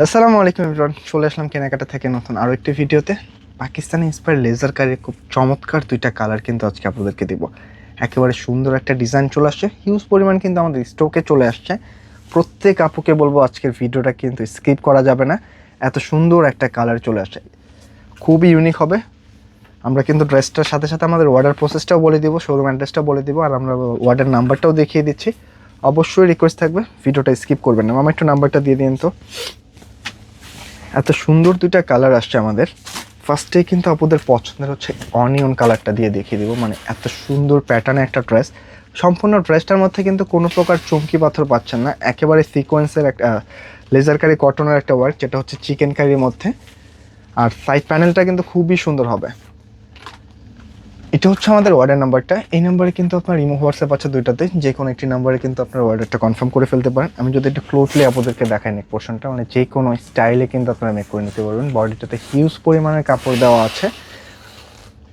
আসসালামু আলাইকুম ইমরান চলে আসলাম কেনাকাটা থেকে নতুন আরও একটি ভিডিওতে। পাকিস্তানি ইন্সপায়ার লেজার কারের খুব চমৎকার দুইটা কালার কিন্তু আজকে আপনাদেরকে দিব। একেবারে সুন্দর একটা ডিজাইন চলে আসছে হিউজ পরিমাণ কিন্তু আমাদের স্টকে চলে আসছে। প্রত্যেক আপুকে বলব আজকের ভিডিওটা কিন্তু স্কিপ করা যাবে না, এত সুন্দর একটা কালার চলে আসছে। খুবই ইউনিক হবে। আমরা কিন্তু ড্রেসটার সাথে সাথে আমাদের অর্ডার প্রসেসটাও বলে দিব শোরুম অ্যাড্রেসটাও বলে দিব, আর আমরা অর্ডার নাম্বারটাও দেখিয়ে দিচ্ছি। অবশ্যই রিকোয়েস্ট থাকবে, ভিডিওটা স্কিপ করবেন না। মামা একটু নাম্বারটা দিয়ে দিন তো। এত সুন্দর দুইটা কালার আসছে আমাদের। ফার্স্টে কিন্তু আপনাদের পছন্দের হচ্ছে অনিয়ন কালারটা দিয়ে দেখিয়ে দেবো। মানে এত সুন্দর প্যাটার্নে একটা ড্রেস সম্পূর্ণ ড্রেসটার মধ্যে কিন্তু কোনো প্রকার চমকি পাথর পাচ্ছেন না। একেবারে সিকোয়েন্সের একটা লেজার কারি কটনের একটা ওয়ার্ক যেটা হচ্ছে চিকেন কারির মধ্যে। আর সাইড প্যানেলটা কিন্তু খুবই সুন্দর হবে। এটা হচ্ছে আমাদের অর্ডার নাম্বারটা এই নাম্বারে কিন্তু আপনার রিমো হোয়াটসঅ্যাপ আছে দুইটাতে। যে কোনো একটি নাম্বারে কিন্তু আপনার অর্ডারটা কনফার্ম করে ফেলতে পারেন। আমি যদি একটু ক্লোজলি আপনাদেরকে দেখাই নেক পোর্শনটা মানে যে কোনো স্টাইলে কিন্তু আপনারা মেক করে নিতে পারবেন। বডিটাতে হিউজ পরিমাণের কাপড় দেওয়া আছে।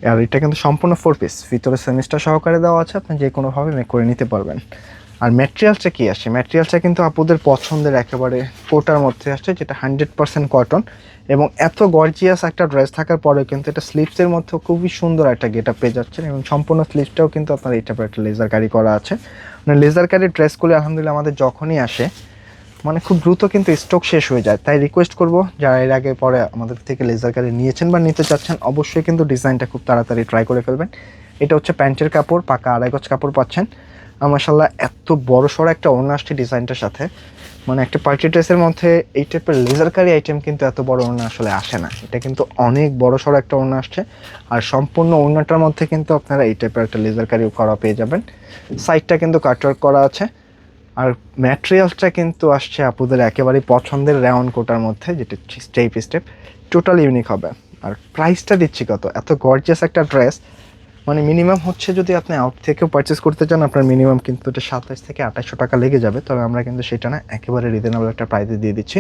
আর এটা কিন্তু সম্পূর্ণ ফোর পিস ভিতরে সেমিস্টার সহকারে দেওয়া আছে। আপনি যে কোনোভাবে মেক করে নিতে পারবেন। আর ম্যাটেরিয়ালসটা কী আসে? ম্যাটেরিয়ালসটা কিন্তু আপনাদের পছন্দের একেবারে কোটার মধ্যে আসছে যেটা হান্ড্রেড পার্সেন্ট কটন এবং এত গর্জিয়াস একটা ড্রেস থাকার পরেও কিন্তু এটা স্লিপসের মধ্যে খুবই সুন্দর একটা গেট আপ পেয়ে যাচ্ছেন এবং সম্পূর্ণ স্লিপসটাও কিন্তু আপনার এই টাইপের একটা লেজার কারি করা আছে। মানে লেজার কারির ড্রেসগুলি আলহামদুলিল্লাহ আমাদের যখনই আসে মানে খুব দ্রুত কিন্তু স্টক শেষ হয়ে যায়। তাই রিকোয়েস্ট করব, যারা এর আগে পরে আমাদের থেকে লেজার কারি নিয়েছেন বা নিতে চাচ্ছেন, অবশ্যই কিন্তু ডিজাইনটা খুব তাড়াতাড়ি ট্রাই করে ফেলবেন। এটা হচ্ছে প্যান্টের কাপড়, পাকা আড়াই গজ কাপড় পাচ্ছেন। মাসাল্লাহ এত বড় সড়ো একটা ওড়না আসছে ডিজাইনটার সাথে। মানে একটা পার্টি ড্রেসের মধ্যে এই টাইপের লেজার কারি আইটেম কিন্তু এত বড় ওড়না আসলে আসে না। এটা কিন্তু অনেক বড় সড়ো একটা ওড়না আসছে। আর সম্পূর্ণ ওড়নাটার মধ্যে কিন্তু আপনারা এই টাইপের একটা লেজার কারি করা পেয়ে যাবেন। সাইডটা কিন্তু কাটওয়ার্ক করা আছে। আর ম্যাটেরিয়ালসটা কিন্তু আসছে আপুদের একেবারেই পছন্দের রাউন্ড কোটার মধ্যে, যেটা স্টেপ স্টেপ টোটাল ইউনিক হবে। আর প্রাইসটা দিচ্ছি কত? এত গর্জিয়াস একটা ড্রেস মানে মিনিমাম হচ্ছে যদি আপনি আউট থেকেও পারচেস করতে চান, আপনার মিনিমাম কিন্তু এটা সাতাশ থেকে আঠাশশো টাকা লেগে যাবে। তবে আমরা কিন্তু সেটা না, একেবারে রিজনেবল একটা প্রাইসে দিয়ে দিচ্ছি।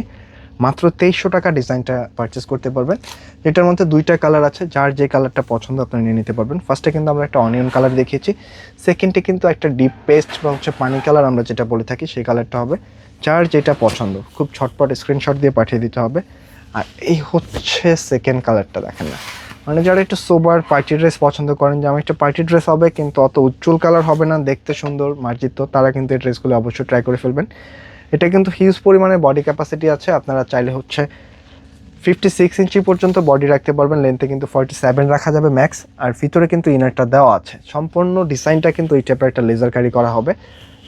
মাত্র তেইশশো টাকা ডিজাইনটা পারচেস করতে পারবেন। এটার মধ্যে দুইটা কালার আছে, যার যে কালারটা পছন্দ আপনি নিয়ে নিতে পারবেন। ফার্স্টে কিন্তু আমরা একটা অনিয়ন কালার দেখিয়েছি। সেকেন্ডে কিন্তু একটা ডিপ পেস্ট বা হচ্ছে পানি কালার আমরা যেটা বলে থাকি, সেই কালারটা হবে। যার যেটা পছন্দ, খুব ছটপট স্ক্রিনশট দিয়ে পাঠিয়ে দিতে হবে। আর এই হচ্ছে সেকেন্ড কালারটা দেখেন না। মানে যারা একটু সোবার পার্টি ড্রেস পছন্দ করেন, যে আমার একটা পার্টি ড্রেস হবে, কিন্তু অত উজ্জ্বল কালার হবে না, দেখতে সুন্দর, মার্জিত, তারা কিন্তু এই ড্রেসগুলো অবশ্যই ট্রাই করে ফেলবেন। এটা কিন্তু হিউজ পরিমাণে বডি ক্যাপাসিটি আছে, আপনারা চাইলে হচ্ছে ফিফটি সিক্স ইঞ্চি পর্যন্ত বডি রাখতে পারবেন লেন্থে কিন্তু ফর্টি সেভেন রাখা যাবে ম্যাক্স আর ভিতরে কিন্তু ইনারটা দেওয়া আছে। সম্পূর্ণ ডিজাইনটা কিন্তু এই টাইপের একটা লেজার কারি করা হবে।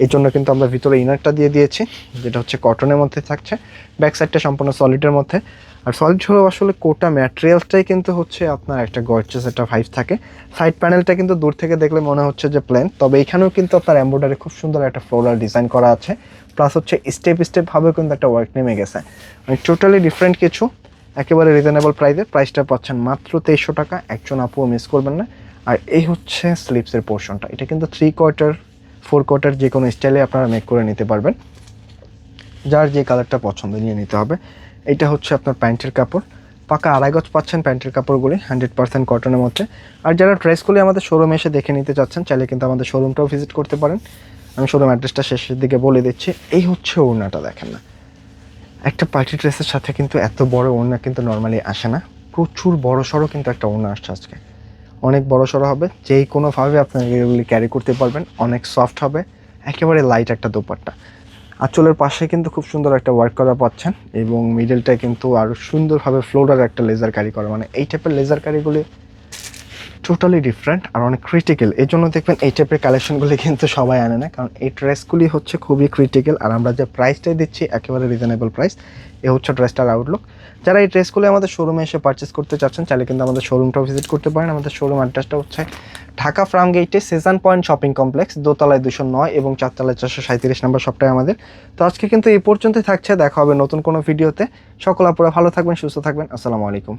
এই জন্য কিন্তু আমরা ভিতরে ইনারটা দিয়ে দিয়েছি, যেটা হচ্ছে কটনের মধ্যে থাকছে। ব্যাক সাইডটা সম্পূর্ণ সলিডের মধ্যে। আর সলিড হলেও আসলে কোটা ম্যাটেরিয়ালসটাই কিন্তু হচ্ছে আপনার একটা গর্চেস একটা ভাইব থাকে। সাইড প্যানেলটা কিন্তু দূর থেকে দেখলে মনে হচ্ছে যে প্লেন তবে এখানেও কিন্তু আপনার এম্ব্রয়ডারি খুব সুন্দর একটা ফ্লোরাল ডিজাইন করা আছে। প্লাস হচ্ছে স্টেপ স্টেপ ভাবেও কিন্তু একটা ওয়ার্ক নেমে গেছে। মানে টোটালি ডিফারেন্ট কিছু। একেবারে রিজনেবল প্রাইসে প্রাইসটা পাচ্ছেন মাত্র তেইশশো টাকা। একজন আপুও মিস করবেন না। আর এই হচ্ছে স্লিপসের পোর্শনটা এটা কিন্তু থ্রি কোয়ার্টার ফোর কোয়ার্টার যে কোনো স্টাইলে আপনারা মেক করে নিতে পারবেন। যার যে কালারটা পছন্দ নিয়ে নিতে হবে। এটা হচ্ছে আপনার প্যান্টের কাপড়। পাকা আড়াই গজ পাচ্ছেন প্যান্টের কাপড়গুলি হান্ড্রেড পার্সেন্ট কটনের মধ্যে। আর যারা ড্রেসগুলি আমাদের শোরুমে এসে দেখে নিতে চাচ্ছেন, চাইলে কিন্তু আমাদের শোরুমটাও ভিজিট করতে পারেন। আমি শোরুম অ্যাড্রেসটা শেষের দিকে বলে দিচ্ছি। এই হচ্ছে ওড়নাটা দেখেন না। একটা পার্টি ড্রেসের সাথে কিন্তু এত বড় ওড়না কিন্তু নর্মালি আসে না। প্রচুর বড় সড়ো কিন্তু একটা ওড়না আসছে আজকে। অনেক বড় সড়ো হবে, যেই কোনোভাবে আপনারা এগুলি ক্যারি করতে পারবেন, অনেক সফট হবে, একেবারে লাইট একটা দোপাট্টা। আঁচলের পাশে কিন্তু খুব সুন্দর একটা ওয়ার্ক করা পাচ্ছেন এবং মিডলটা কিন্তু আরও সুন্দরভাবে ফ্লোরার একটা লেজার কারি করা। মানে এই টাইপের লেজার কারিগুলি টোটালি ডিফারেন্ট আর অনেক ক্রিটিক্যাল এই জন্য দেখবেন এই টাইপের কালেকশনগুলি কিন্তু সবাই আনে না, কারণ এই ড্রেসগুলি হচ্ছে খুবই ক্রিটিক্যাল আর আমরা যে প্রাইসটাই দিচ্ছি, একেবারে রিজনেবল প্রাইস এ হচ্ছে ড্রেসটার আউটলুক যারা এই ড্রেসগুলি আমাদের শোরুমে এসে পারচেস করতে চাচ্ছেন, চাইলে কিন্তু আমাদের শোরুমটাও ভিজিট করতে পারেন। আমাদের শোরুম অ্যাড্রেসটা হচ্ছে ঢাকা ফার্ম গেটে সেজান পয়েন্ট শপিং কমপ্লেক্স দোতলায় দুশো নয় এবং চারতলায় চারশো সাঁত্রিশ নম্বর সবটাই আমাদের। তো আজকে কিন্তু এই পর্যন্তই থাকছে, দেখা হবে নতুন কোনো ভিডিওতে সকল আপুরা ভালো থাকবেন, সুস্থ থাকবেন। আসসালামু আলাইকুম।